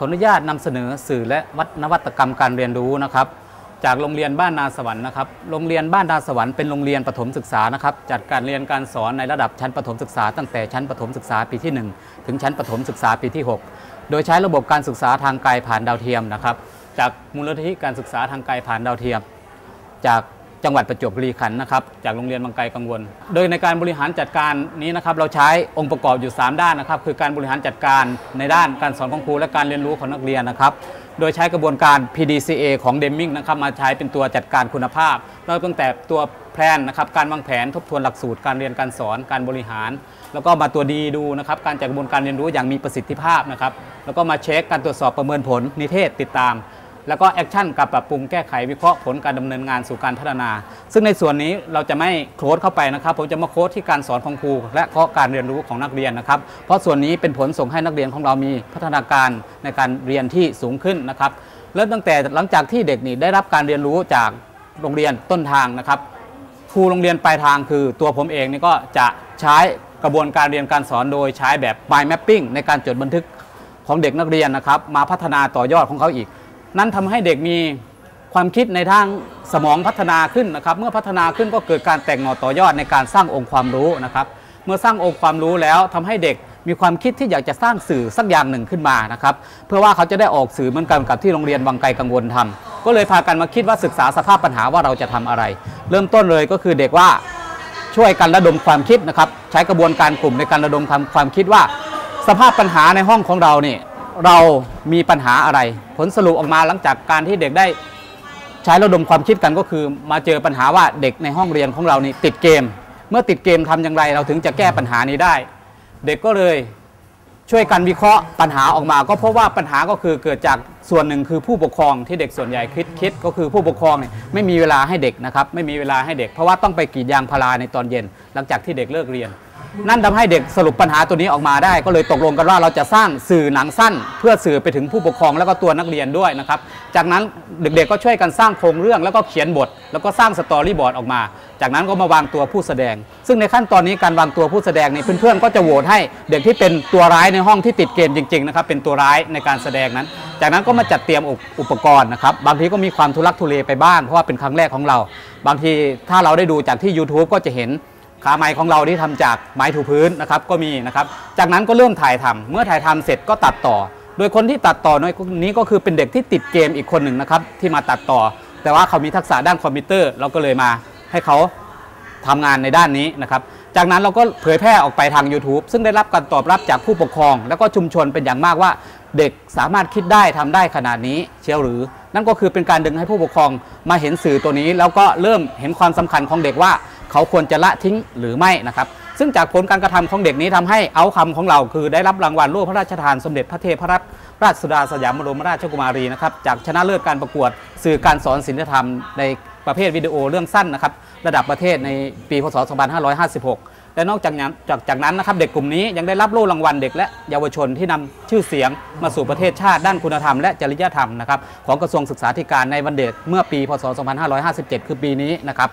ขออนุญาตนำเสนอสื่อและวัฒนวัตกรรมการเรียนรู้นะครับ จากโรงเรียนบ้านนาสวรรค์นะครับ โรงเรียนบ้านนาสวรรค์เป็นโรงเรียนประถมศึกษานะครับ จัดการเรียนการสอนในระดับชั้นประถมศึกษา ตั้งแต่ชั้นประถมศึกษาปีที่ 1 ถึงชั้นประถมศึกษาปีที่ 6 โดยใช้ระบบการศึกษาทางไกลผ่านดาวเทียมนะครับ จากมูลนิธิการศึกษาทางไกลผ่านดาวเทียม จาก จังหวัดประจวบคีรีขันธ์นะครับจากโรงเรียนบางไกลกังวล โดยในการบริหารจัดการนี้นะครับเราใช้องค์ประกอบอยู่ 3 ด้านนะครับ คือการบริหารจัดการในด้านการสอนของครูและการเรียนรู้ของนักเรียนนะครับ โดยใช้กระบวนการ PDCA ของเดมมิงนะครับมาใช้เป็นตัวจัดการคุณภาพเริ่มตั้งแต่ตัวแพลนนะครับการวางแผนทบทวนหลักสูตรการเรียนการสอนการบริหาร แล้วก็มาตัวดีดูนะครับการจัดกระบวนการเรียนรู้อย่างมีประสิทธิภาพนะครับแล้วก็มาเช็คการตรวจสอบประเมินผลนิเทศติดตาม แล้วก็แอคชั่นกับปรับปรุงแก้ไขวิเคราะห์ผลการดำเนินงานสู่การพัฒนา ซึ่งในส่วนนี้เราจะไม่โค้ดเข้าไปนะครับ ผมจะมาโค้ดที่การสอนของครู และเคาะการเรียนรู้ของนักเรียนนะครับ เพราะส่วนนี้เป็นผลส่งให้นักเรียนของเรามีพัฒนาการในการเรียนที่สูงขึ้นนะครับเริ่มตั้งแต่หลังจากที่เด็กนี่ได้รับการเรียนรู้จากโรงเรียนต้นทางนะครับครูโรงเรียนปลายทางคือตัวผมเองนี่ก็จะใช้กระบวนการเรียนการสอนโดยใช้แบบ mind mapping ในการจดบันทึกของเด็กนักเรียนนะครับ มาพัฒนาต่อยอดของเขาอีก นั่นทำให้เด็กมีความคิดในทางสมองพัฒนาขึ้นนะครับ เมื่อพัฒนาขึ้นก็เกิดการแตกหน่อต่อยอดในการสร้างองค์ความรู้นะครับ เมื่อสร้างองค์ความรู้แล้วทำให้เด็กมีความคิดที่อยากจะสร้างสื่อสักอย่างหนึ่งขึ้นมานะครับ เพื่อว่าเขาจะได้ออกสื่อเหมือนกันกับที่โรงเรียนวังไกลกังวลทำก็เลยพากันมาคิดว่าศึกษาสภาพปัญหาว่าเราจะทำอะไร เริ่มต้นเลยก็คือเด็กว่าช่วยกันระดมความคิดนะครับ ใช้กระบวนการกลุ่มในการระดมความความคิดว่า สภาพปัญหาในห้องของเราเนี่ย เรามีปัญหาอะไร ผลสรุปออกมาหลังจากการที่เด็กได้ใช้ระดมความคิดกันก็คือ มาเจอปัญหาว่าเด็กในห้องเรียนของเรานี่ติดเกม เมื่อติดเกมทำอย่างไร เราถึงจะแก้ปัญหานี้ได้ เด็กก็เลยช่วยกันวิเคราะห์ปัญหาออกมา ก็เพราะว่าปัญหาก็คือเกิดจากส่วนหนึ่งคือผู้ปกครองที่เด็กส่วนใหญ่คิดคิดก็คือผู้ปกครองเนี่ยไม่มีเวลาให้เด็กนะครับไม่มีเวลาให้เด็ก เพราะว่าต้องไปกรีดยางพาราในตอนเย็น หลังจากที่เด็กเลิกเรียน นั่นทำให้เด็กสรุปปัญหาตัวนี้ออกมาได้ ก็เลยตกลงกันว่าเราจะสร้างสื่อหนังสั้น เพื่อสื่อไปถึงผู้ปกครองแล้วก็ตัวนักเรียนด้วยนะครับจากนั้นเด็กๆก็ช่วยกันสร้างโครงเรื่องแล้วก็เขียนบท แล้วก็สร้างสตอรี่บอร์ดออกมา จากนั้นก็มาวางตัวผู้แสดง ซึ่งในขั้นตอนนี้การวางตัวผู้แสดงนี่เพื่อนๆก็จะโหวตให้เด็กที่เป็นตัวร้ายในห้องที่ติดเกมจริงๆนะครับเป็นตัวร้ายในการแสดงนั้น จากนั้นก็มาจัดเตรียมอุปอุปกรณ์นะครับบางทีก็มีความทุลักทุเลไปบ้างเพราะว่าเป็นครั้งแรกของเรา บางทีถ้าเราได้ดูจากที่ YouTube ก็จะเห็น ขาไม้ของเราที่ทำจากไม้ถูพื้นนะครับก็มีนะครับ จากนั้นก็เริ่มถ่ายทำเมื่อถ่ายทำเสร็จก็ตัดต่อ โดยคนที่ตัดต่อในนี้ก็คือเป็นเด็กที่ติดเกมอีกคนหนึ่งนะครับที่มาตัดต่อ แต่ว่าเขามีทักษะด้านคอมพิวเตอร์ เราก็เลยมาให้เขาทำงานในด้านนี้นะครับ จากนั้นเราก็เผยแพร่ออกไปทาง YouTube ซึ่งได้รับการตอบรับจากผู้ปกครอง แล้วก็ชุมชนเป็นอย่างมากว่า เด็กสามารถคิดได้ทำได้ขนาดนี้เชียวหรือ นั่นก็คือเป็นการดึงให้ผู้ปกครองมาเห็นสื่อตัวนี้ แล้วก็เริ่มเห็นความสำคัญของเด็กว่า เขาควรจะละทิ้งหรือไม่นะครับ ซึ่งจากผลการกระทำของเด็กนี้ทำให้เอาคำของเราคือได้รับรางวัลโล่พระราชทานสมเด็จพระเทพรัตนราชสุดาสยามบรมราชกุมารีนะครับจากชนะเลิศการประกวดสื่อการสอนศิลธรรมในประเภทวิดีโอเรื่องสั้นนะครับระดับประเทศในปีพศ 2556 และนอกจากนั้นจากจากนั้นนะครับเด็กกลุ่มนี้ยังได้รับโล่รางวัลเด็กและเยาวชนที่นำชื่อเสียงมาสู่ประเทศชาติด้านคุณธรรมและจริยธรรมนะครับของกระทรวงศึกษาธิการในวันเด็กเมื่อปีพศ 2557 คือปีนี้นะครับ